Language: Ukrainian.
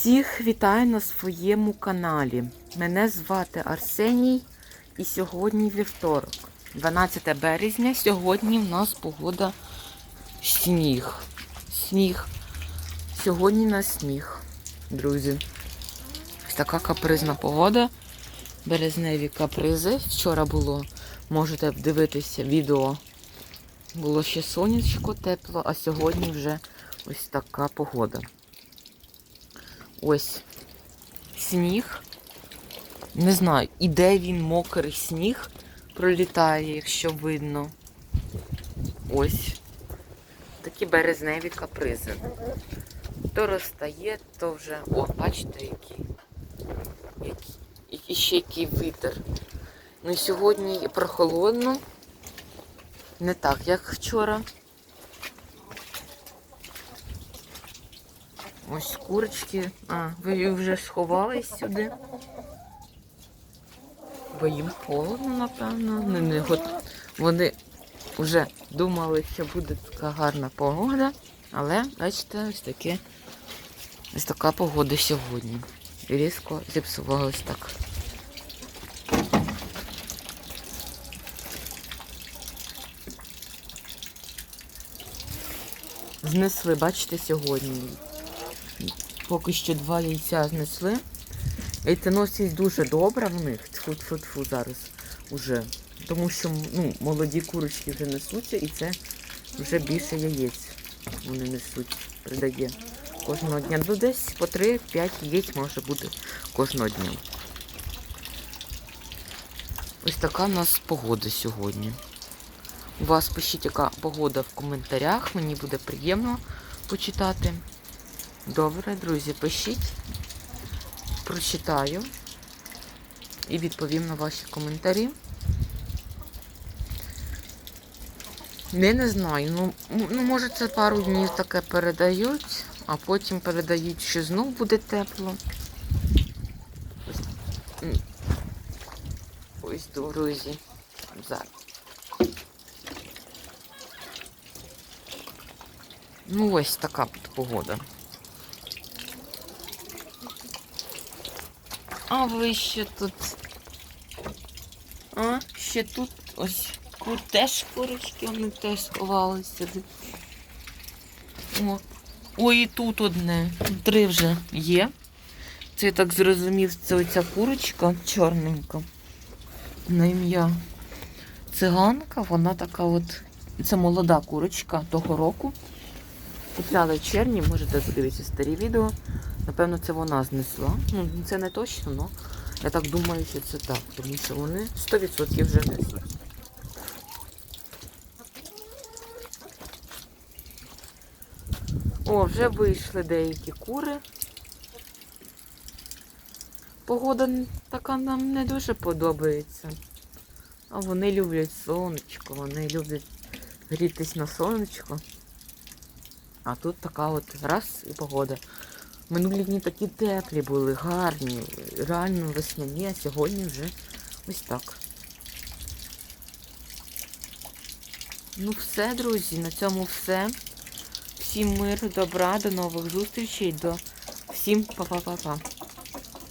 Всіх вітаю на своєму каналі. Мене звати Арсеній і сьогодні вівторок, 12 березня. Сьогодні в нас погода сніг. Сніг. Сьогодні на сніг, друзі. Ось така капризна погода. Березневі капризи. Вчора було, можете дивитися відео. Було ще сонечко тепло, а сьогодні вже ось така погода. Ось сніг. Не знаю, іде він мокрий сніг пролітає, якщо видно. Ось. Такі березневі капризи. То розтає, то вже... О, бачите, який. який. І ще який вітер. Ну і сьогодні прохолодно. Не так, як вчора. Ось курочки. А, ви вже сховались сюди. Бо їм холодно, напевно. Не, не, гот... Вони вже думали, що буде така гарна погода. Але, бачите, ось таке ось така погода сьогодні. Різко зіпсувалось так. Знесли, бачите, сьогодні. Поки що два яйця знесли. Яйценосість дуже добра в них. Тьфу-тьфу-тьфу зараз уже. Тому що ну, молоді курочки вже несуться і це вже більше яєць вони несуть, придає кожного дня. Ну десь по 3-5 яєць може бути кожного дня. Ось така у нас погода сьогодні. У вас пишіть, яка погода в коментарях. Мені буде приємно почитати. Добре, друзі, пишіть, прочитаю і відповім на ваші коментарі. Не, не знаю. Ну, ну, може це пару днів таке передають, а потім передають, що знов буде тепло. Ось. Друзі. Зараз. Ну, ось така погода. А ви ще тут. А, ще тут ось кур теж курочки, вони теж сховалися. О. Ой, і тут одне. Три вже є. Це я так зрозумів, це оця курочка чорненька. На ім'я циганка, вона така от. Це молода курочка того року. Купляли в червні, можете подивитися старі відео. Напевно, це вона знесла. Ну, це не точно, але я так думаю, що це так, тому що вони 100% вже несуть. О, вже вийшли деякі кури. Погода така нам не дуже подобається. А вони люблять сонечко, вони люблять грітись на сонечко. А тут така от раз і погода. Минулі дні такі теплі були, гарні, реально весняні, а сьогодні вже ось так. Ну все, друзі, на цьому все. Всім миру, добра, до нових зустрічей, до всім па-па-па-па.